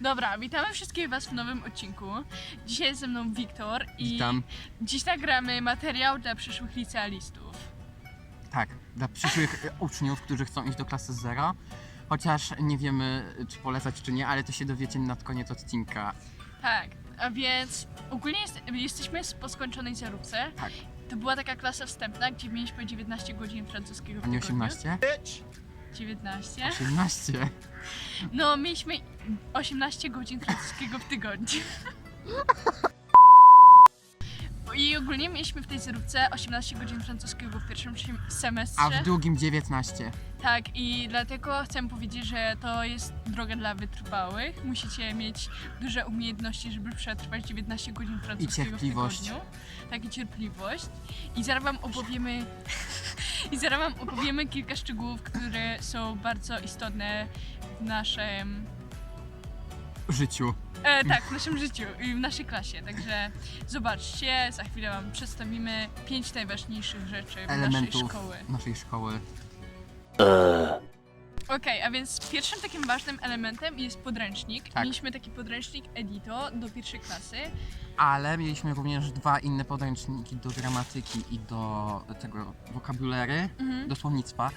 Dobra, witamy wszystkich Was w nowym odcinku. Dzisiaj jest ze mną Wiktor i Witam. dziś nagramy materiał dla przyszłych licealistów. Tak, dla przyszłych e, uczniów, którzy chcą iść do klasy zero. Chociaż nie wiemy, czy polecać, czy nie, ale to się dowiecie nad koniec odcinka. Tak, a więc ogólnie jest, jesteśmy z- po skończonej zerówce. Tak. To była taka klasa wstępna, gdzie mieliśmy 19 godzin francuskiego w A nie tygodniu. 18? 19. 18. No, mieliśmy 18 godzin francuskiego w tygodniu. I ogólnie mieliśmy w tej zerówce 18 godzin francuskiego w pierwszym sem- semestrze. A w drugim 19. Tak, i dlatego chcę powiedzieć, że to jest droga dla wytrwałych. Musicie mieć duże umiejętności, żeby przetrwać 19 godzin francuskiego cierpliwość. w tygodniu. Tak, i cierpliwość. I zaraz wam opowiemy... I zaraz wam opowiemy kilka szczegółów, które są bardzo istotne w naszym... W życiu. E, tak, w naszym życiu i w naszej klasie. Także zobaczcie, za chwilę wam przedstawimy pięć najważniejszych rzeczy naszej Elementów szkoły. naszej szkoły. Okej, a więc pierwszym takim ważnym elementem jest podręcznik. Tak. Mieliśmy taki podręcznik Edito do pierwszej klasy. Ale mieliśmy również dwa inne podręczniki do gramatyki i do tego wokabulary, Mhm. do słownictwa,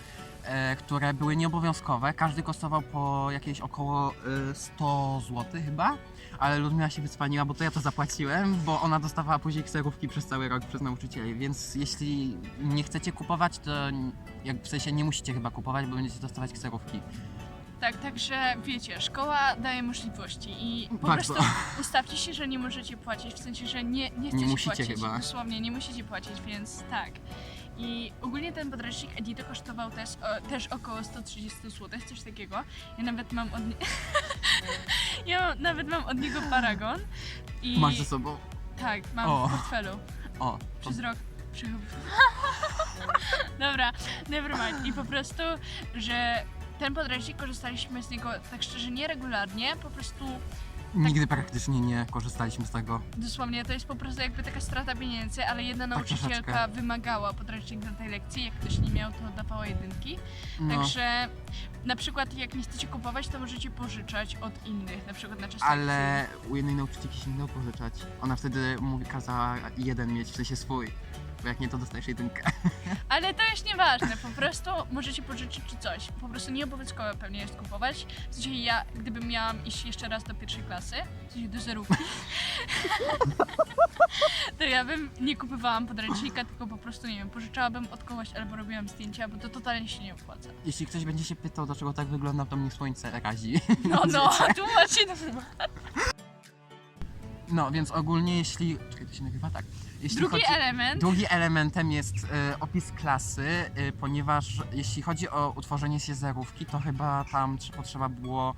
e, które były nieobowiązkowe. Każdy kosztował po jakieś około e, 100 zł chyba. Ale Ludmila się wycwaniła, bo to ja to zapłaciłem, bo ona dostawała później kserówki przez cały rok przez nauczycieli, więc jeśli nie chcecie kupować, to jak w sensie nie musicie chyba kupować, bo będziecie dostawać kserówki. Tak, także wiecie, szkoła daje możliwości i po Bardzo. prostu ustawcie się, że nie możecie płacić, w sensie, że nie, nie chcecie musicie płacić. chyba. Dosłownie, nie musicie płacić, więc tak. I ogólnie ten podręcznik Edito kosztował też, o, też około 130 zł, coś takiego. Ja nawet mam od nie... Ja mam, nawet mam od niego paragon. I... Masz ze sobą? Tak, mam O. w portfelu. O, to Przez rok przychodzę. Dobra, never mind. I po prostu, że ten podręcznik korzystaliśmy z niego tak szczerze nieregularnie, po prostu nigdy praktycznie nie korzystaliśmy z tego. dosłownie to jest po prostu jakby taka strata pieniędzy, ale jedna nauczycielka Tak, troszeczkę. wymagała podręcznik na tej lekcji, jak ktoś nie miał, to dawała jedynki. No, Także na przykład jak nie chcecie kupować, to możecie pożyczać od innych, na przykład na czas lekcji. ale u jednej nauczycielki się nie dało pożyczać. Ona wtedy mówi, kazała jeden mieć, w sensie swój. Bo jak nie, to dostajesz jedynkę. Ale to jest nieważne, po prostu możecie pożyczyć czy coś. Po prostu nieobowiązkowo pewnie jest kupować. W sensie ja, gdybym miałam iść jeszcze raz do pierwszej klasy, w sensie do zerówki, to ja bym nie kupowałam podręcznika, tylko po prostu, nie wiem, pożyczałabym od kogoś albo robiłam zdjęcia, bo to totalnie się nie opłaca. Jeśli ktoś będzie się pytał, dlaczego tak wygląda, to mnie słońce razi. No, no, tłumaczcie to. No, więc ogólnie jeśli... Czekaj, to się nagrywa? Tak. Jeśli Drugi chodzi... element, Drugim elementem jest e, opis klasy, e, ponieważ jeśli chodzi o utworzenie się zerówki, to chyba tam trze- potrzeba było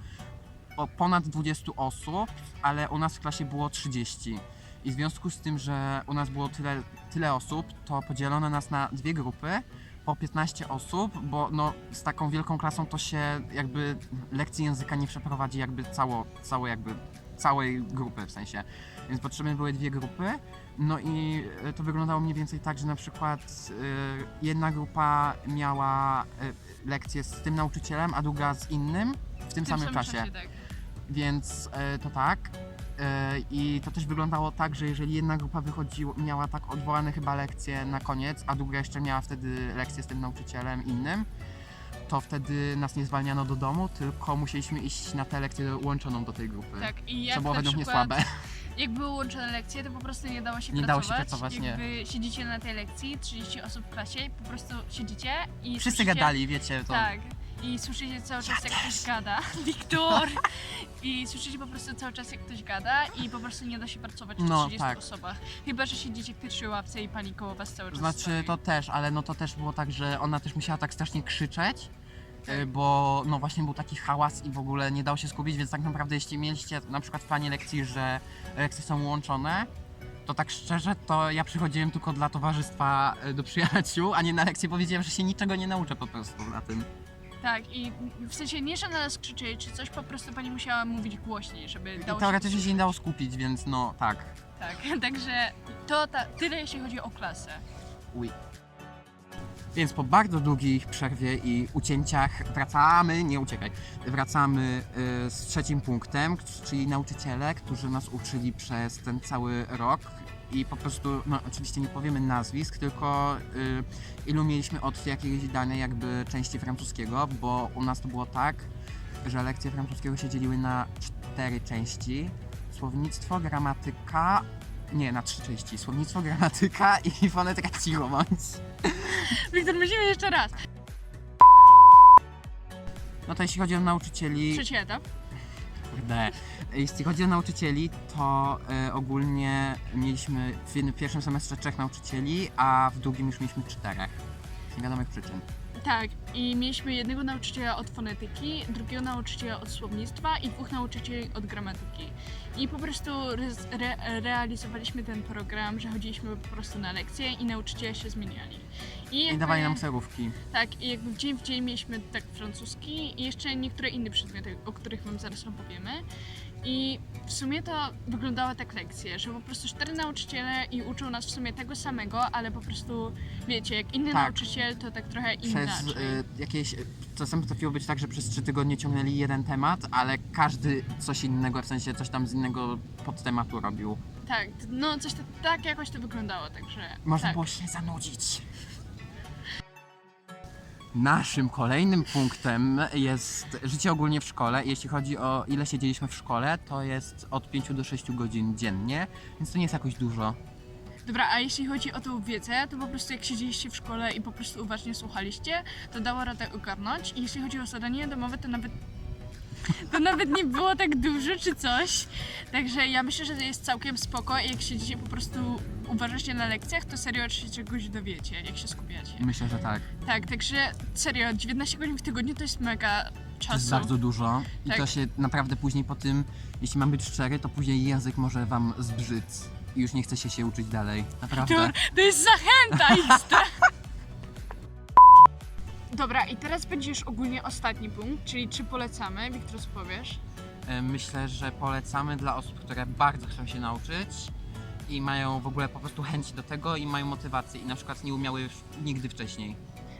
o ponad 20 osób, ale u nas w klasie było 30. I w związku z tym, że u nas było tyle, tyle osób, to podzielono nas na dwie grupy po 15 osób, bo no, z taką wielką klasą to się jakby lekcji języka nie przeprowadzi jakby cało, cało jakby całej grupy w sensie. Więc potrzebne były dwie grupy. No i e, to wyglądało mniej więcej tak, że na przykład e, jedna grupa miała e, lekcję z tym nauczycielem, a druga z innym w tym, w samym czasie. tak. Więc to tak. I to też wyglądało tak, że jeżeli jedna grupa wychodziła, miała tak odwołane chyba lekcje na koniec, a druga jeszcze miała wtedy lekcję z tym nauczycielem innym, to wtedy nas nie zwalniano do domu, tylko musieliśmy iść na tę lekcję łączoną do tej grupy. Tak, i jak Co było na według mnie przykład, słabe. Jak były łączone lekcje, to po prostu nie dało się Nie pracować. dało się pracować, nie. Jakby siedzicie na tej lekcji, 30 osób w klasie po prostu siedzicie i Wszyscy słyszycie, gadali, wiecie, to Tak. I słyszycie cały czas jak ktoś gada. Wiktor! I słyszycie po prostu cały czas jak ktoś gada i po prostu nie da się pracować w No, 30 tak. osobach. Chyba, że siedzicie w pierwszej ławce i pani koło was cały czas Znaczy stoi. to też, ale no to też było tak, że ona też musiała tak strasznie krzyczeć, Tak. y, bo no właśnie był taki hałas i w ogóle nie dało się skupić, więc tak naprawdę jeśli mieliście na przykład w planie lekcji, że lekcje są łączone, to tak szczerze, to ja przychodziłem tylko dla towarzystwa y, do przyjaciół, a nie na lekcję, bo wiedziałem, że się niczego nie nauczę po prostu na tym. Tak, i w sensie nie, że na nas czy coś, po prostu pani musiała mówić głośniej, żeby I dało teoretycznie się... się nie dało skupić, więc no tak. Tak, także to ta, tyle jeśli chodzi o klasę. Uj. Więc po bardzo długich przerwie i ucięciach wracamy, nie uciekaj, wracamy y, z trzecim punktem, czyli nauczyciele, którzy nas uczyli przez ten cały rok. I po prostu, no oczywiście nie powiemy nazwisk, tylko y, ilu mieliśmy od jakiejś danej jakby części francuskiego, bo u nas to było tak, że lekcje francuskiego się dzieliły na cztery części. Słownictwo, gramatyka, nie, na trzy części. Słownictwo, gramatyka i fonetyka cicho bądź. Wiktor, musimy jeszcze raz. No to jeśli chodzi o nauczycieli, Trzeci etap. kurde, jeśli chodzi o nauczycieli, to e, ogólnie mieliśmy w jednym- w pierwszym semestrze trzech nauczycieli, a w drugim już mieliśmy czterech. Z niewiadomych przyczyn. Tak, i mieliśmy jednego nauczyciela od fonetyki, drugiego nauczyciela od słownictwa i dwóch nauczycieli od gramatyki. I po prostu re- re- realizowaliśmy ten program, że chodziliśmy po prostu na lekcje i nauczyciele się zmieniali. I, I jakby, dawali nam serówki. Tak, i jakby w dzień w dzień mieliśmy tak francuski i jeszcze niektóre inne przedmioty, o których wam zaraz opowiemy. I w sumie to wyglądały tak lekcje, że po prostu cztery nauczyciele i uczą nas w sumie tego samego, ale po prostu wiecie, jak inny Tak. nauczyciel to tak trochę Przez inaczej. e, jakieś. Czasem potrafiło być tak, że przez trzy tygodnie ciągnęli jeden temat, ale każdy coś innego, w sensie coś tam z innego podtematu robił. Tak, no coś to, tak jakoś to wyglądało, także Można tak. było się zanudzić. Naszym kolejnym punktem jest życie ogólnie w szkole. Jeśli chodzi o ile siedzieliśmy w szkole, to jest od 5 do 6 godzin dziennie, więc to nie jest jakoś dużo. Dobra, a jeśli chodzi o tą wiedzę, to po prostu jak siedzieliście w szkole i po prostu uważnie słuchaliście, to dało radę ogarnąć. I jeśli chodzi o zadanie domowe, to nawet to nawet nie było tak dużo czy coś. Także ja myślę, że jest całkiem spoko i jak siedzicie po prostu uważacie na lekcjach, to serio się czegoś dowiecie, jak się skupiacie. Myślę, że tak. Tak, także serio, 19 godzin w tygodniu to jest mega To czasu. jest bardzo dużo i Tak. to się naprawdę później po tym, jeśli mam być szczery, to później język może wam zbrzyc i już nie chce się się uczyć dalej. Naprawdę. To, to jest zachęta XD. Dobra, i teraz będzie już ogólnie ostatni punkt, czyli czy polecamy? Wiktor, co powiesz? E, Myślę, że polecamy dla osób, które bardzo chcą się nauczyć i mają w ogóle po prostu chęć do tego i mają motywację i na przykład nie umiały już nigdy wcześniej.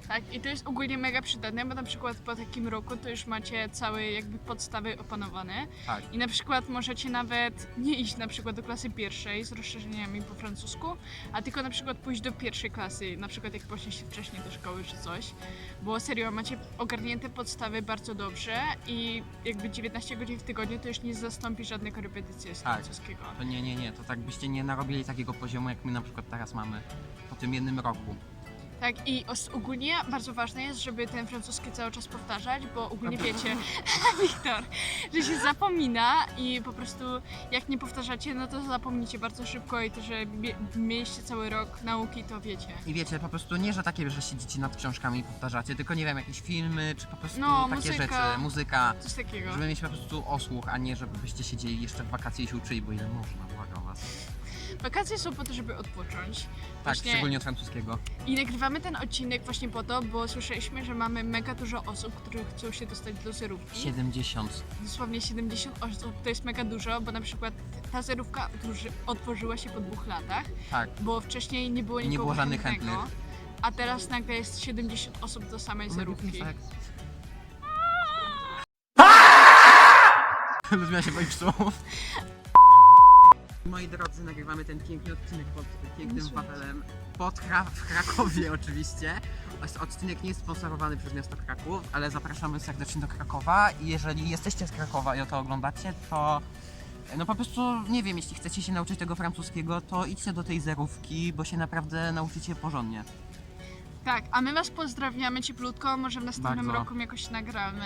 Tak, i to jest ogólnie mega przydatne, bo na przykład po takim roku to już macie całe jakby podstawy opanowane Tak. i na przykład możecie nawet nie iść na przykład do klasy pierwszej z rozszerzeniami po francusku, a tylko na przykład pójść do pierwszej klasy, na przykład jak poszliście wcześniej do szkoły czy coś, bo serio macie ogarnięte podstawy bardzo dobrze i jakby 19 godzin w tygodniu to już nie zastąpi żadnego repetycji z Tak. francuskiego. To nie, nie, nie, to tak byście nie narobili takiego poziomu, jak my na przykład teraz mamy po tym jednym roku. Tak, i os- ogólnie bardzo ważne jest, żeby ten francuski cały czas powtarzać, bo ogólnie wiecie, Wiktor, że się zapomina i po prostu jak nie powtarzacie, no to zapomnicie bardzo szybko i to, że mie- mieliście cały rok nauki, to wiecie. I wiecie, po prostu nie, że takie, że siedzicie nad książkami i powtarzacie, tylko nie wiem, jakieś filmy, czy po prostu No, takie muzyka. rzeczy, muzyka, Coś takiego. żeby mieć po prostu osłuch, a nie żebyście siedzieli jeszcze w wakacje i się uczyli, bo ile można, błagam was. Wakacje są po to, żeby odpocząć. Tak, Właśnie- szczególnie od francuskiego. I nagrywamy ten odcinek właśnie po to, bo słyszeliśmy, że mamy mega dużo osób, które chcą się dostać do zerówki. 70. dosłownie 70 osób, to jest mega dużo, bo na przykład ta zerówka otworzy- otworzyła się po dwóch latach, Tak. bo wcześniej nie było Nie nikogo było żadnych chętnego, chętnych. a teraz nagle jest 70 osób do samej zerówki. Lubiła się moich słów. Moi drodzy, nagrywamy ten piękny odcinek pod pięknym. Wawelem. Pod Kra- w Krakowie oczywiście. Odcinek nie jest sponsorowany przez miasto Kraków, ale zapraszamy serdecznie do Krakowa i jeżeli jesteście z Krakowa i o to oglądacie, to no po prostu, nie wiem, jeśli chcecie się nauczyć tego francuskiego, to idźcie do tej zerówki, bo się naprawdę nauczycie porządnie. Tak, a my was pozdrawiamy cieplutko, może w następnym Bardzo. roku jakoś nagramy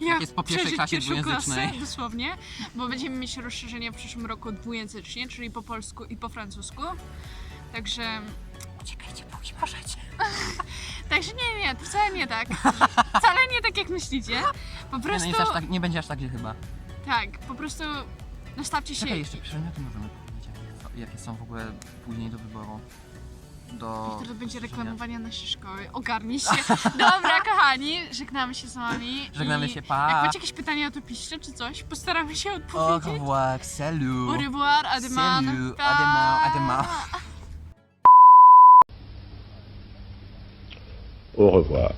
Jak jest po pierwszej przeżyć klasie pierwszą dwujęzycznej. klasę, dosłownie, bo będziemy mieć rozszerzenie w przyszłym roku dwujęzycznie, czyli po polsku i po francusku. Także Uciekajcie, póki możecie. Także nie, nie, to wcale nie tak. Wcale nie tak jak myślicie. Po Nie, no prostu jest aż tak, nie będzie aż tak źle chyba. tak, po prostu nastawcie się. Czekaj, jeszcze przedmioty możemy powiedzieć, jakie są, jakie są w ogóle później do wyboru. Do... To będzie rozszerzenia. reklamowanie naszej szkoły. Ogarnij się. Dobra, kochani, żegnamy się z wami. Żegnamy I się, pa! Jak macie jakieś pytania, to piszcie czy coś. Postaramy się Au odpowiedzieć. revoir, salut! Au revoir, à demain. Salut, Pa. à demain, à demain. Au revoir.